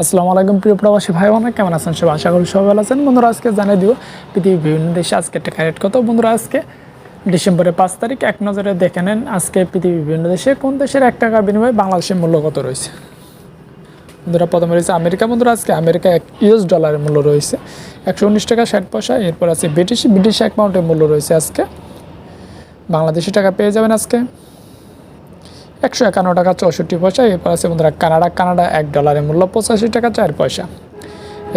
আসসালামু আলাইকুম প্রিয় প্রবাসী ভাই বোনেরা কেমন আছেন সব আশা করি সবাই ভালো আছেন। বন্ধুরা, আজকে জানিয়ে দিব, পৃথিবীর বিভিন্ন দেশে আজকে টাকা রেট কত? বন্ধুরা, আজকে ডিসেম্বরের পাঁচ তারিখ, এক নজরে দেখে নেন, আজকে পৃথিবীর বিভিন্ন দেশে কোন দেশের এক টাকা বিনিময়ে বাংলাদেশের মূল্য কত রয়েছে? বন্ধুরা, প্রথমে রয়েছে আমেরিকা। বন্ধুরা, আজকে আমেরিকা এক ইউএস ডলারের মূল্য রয়েছে, একশো উনিশ টাকা ষাট পয়সা। এরপর আছে ব্রিটিশ। ব্রিটিশ এক মূল্য রয়েছে আজকে। বাংলাদেশি টাকা পেয়ে যাবেন আজকে। একশো একান্ন টাকা চৌষট্টি পয়সা, এরপর আছে বন্ধুরা কানাডা কানাডা এক ডলারের মূল্য পঁচাশি টাকা চার পয়সা।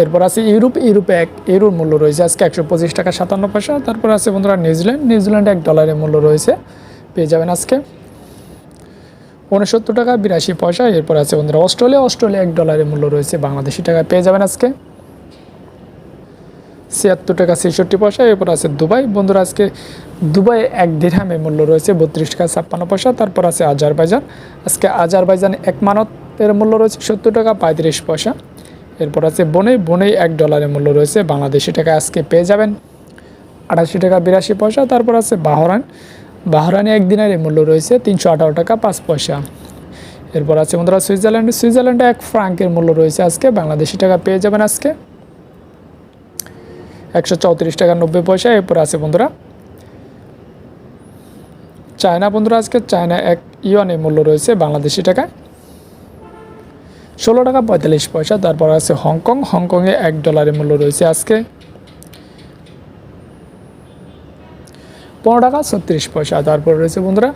এরপর আছে ইউরোপ, ইউরোপে এক, ইউরোর মূল্য রয়েছে আজকে একশো পঁচিশ টাকা সাতান্ন পয়সা। তারপর আছে বন্ধুরা নিউজিল্যান্ড, নিউজিল্যান্ডে এক ডলারের মূল্য রয়েছে, পেয়ে যাবেন আজকে উনসত্তর টাকা বিরাশি পয়সা। এরপর আছে বন্ধুরা অস্ট্রেলিয়া অস্ট্রেলিয়া এক ডলারের মূল্য রয়েছে বাংলাদেশি টাকা পেয়ে যাবেন আজকে ছিয়াত্তর টাকা ছেষট্টি পয়সা, এরপর আছে দুবাই। বন্ধুরা, আজকে দুবাই এক দিরহামে মূল্য রয়েছে বত্রিশ টাকা ছাপ্পান্ন পয়সা, তারপর আছে আজারবাইজান। আজকে আজারবাইজান এক মানতের মূল্য রয়েছে সত্তর টাকা পঁয়ত্রিশ পয়সা। এরপর আছে বনে বনেই এক ডলারের মূল্য রয়েছে বাংলাদেশি টাকা আজকে পেয়ে যাবেন আটাশি টাকা বিরাশি পয়সা, তারপর আছে বাহরান বাহরানে এক দিনের মূল্য রয়েছে তিনশো আঠারো টাকা পাঁচ পয়সা। এরপর আছে বন্ধুরা, সুইজারল্যান্ড। সুইজারল্যান্ডে এক ফ্রাঙ্কের মূল্য রয়েছে আজকে, বাংলাদেশি টাকা পেয়ে যাবেন আজকে। একশো চৌত্রিশ টাকা নব্বই পয়সা, এরপর আছে বন্ধুরা। চায়না বন্ধুরা, আজকে চায়না এক ইয়নে মূল্য রয়েছে বাংলাদেশি টাকায়। ষোলো টাকা পঁয়তাল্লিশ পয়সা, তারপর আছে হংকং। হংকংয়ে এক ডলারের মূল্য রয়েছে আজকে। পনেরো টাকা ছত্রিশ পয়সা, তারপর রয়েছে বন্ধুরা,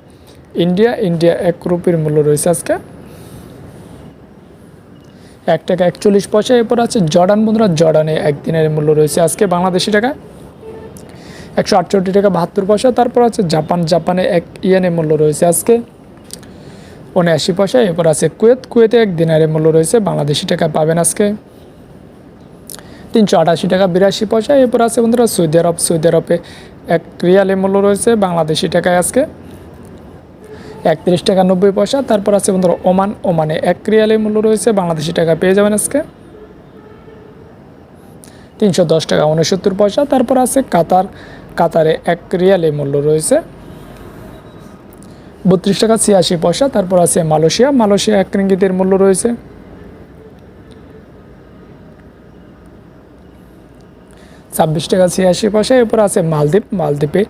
ইন্ডিয়া। ইন্ডিয়া এক রুপির মূল্য রয়েছে আজকে। এক টাকা একচল্লিশ পয়সা। এরপর আছে জর্ডান বন্ধুরা, জর্ডানে একদিনের মূল্য রয়েছে আজকে বাংলাদেশি টাকা। একশো আটষট্টি টাকা বাহাত্তর পয়সা। তারপর আছে জাপান, জাপানে এক ইয়েনে মূল্য রয়েছে আজকে উনআশি পয়সা। এরপর আছে কুয়েত, কুয়েতে এক দিনারের মূল্য রয়েছে বাংলাদেশি টাকা পাবেন আজকে তিনশো আটাশি টাকা বিরাশি পয়সা। এরপর আছে বন্ধুরা সৌদি আরব, সৌদি আরবে এক রিয়ালের মূল্য রয়েছে বাংলাদেশি টাকায় আজকে। একত্রিশ টাকা নব্বই পয়সা, তারপর আছে বন্ধুরা ওমান। ওমানে এক রিয়ালের মূল্য রয়েছে, বাংলাদেশি টাকা পেয়ে যাবেন আজকে। তিনশো দশ টাকা উনসত্তর পয়সা, তারপর আছে কাতার। কাতারে এক রিয়ালের মূল্য রয়েছে। বত্রিশ টাকা ছিয়াশি পয়সা, তারপর আছে মালয়েশিয়া। মালয়েশিয়া এক রিঙ্গিতের মূল্য রয়েছে। ছাব্বিশ টাকা ছিয়াশি পয়সা, এরপর আছে মালদ্বীপ। মালদ্বীপে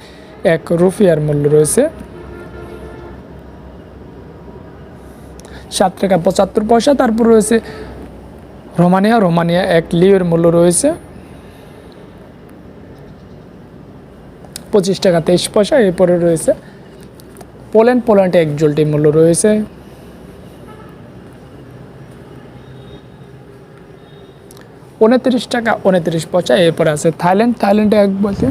এক রুফিয়ার মূল্য রয়েছে। সাত টাকা পঁচাত্তর পয়সা। তারপর রয়েছে রোমানিয়া। রোমানিয়া এক লিওর মূল্য রয়েছে পঁচিশ টাকা তেইশ পয়সা। এরপরে রয়েছে পোল্যান্ড। পোল্যান্ডে এক জলটির মূল্য রয়েছে উনত্রিশ টাকা উনত্রিশ পয়সা। এরপরে আছে থাইল্যান্ড। থাইল্যান্ডে এক বলতে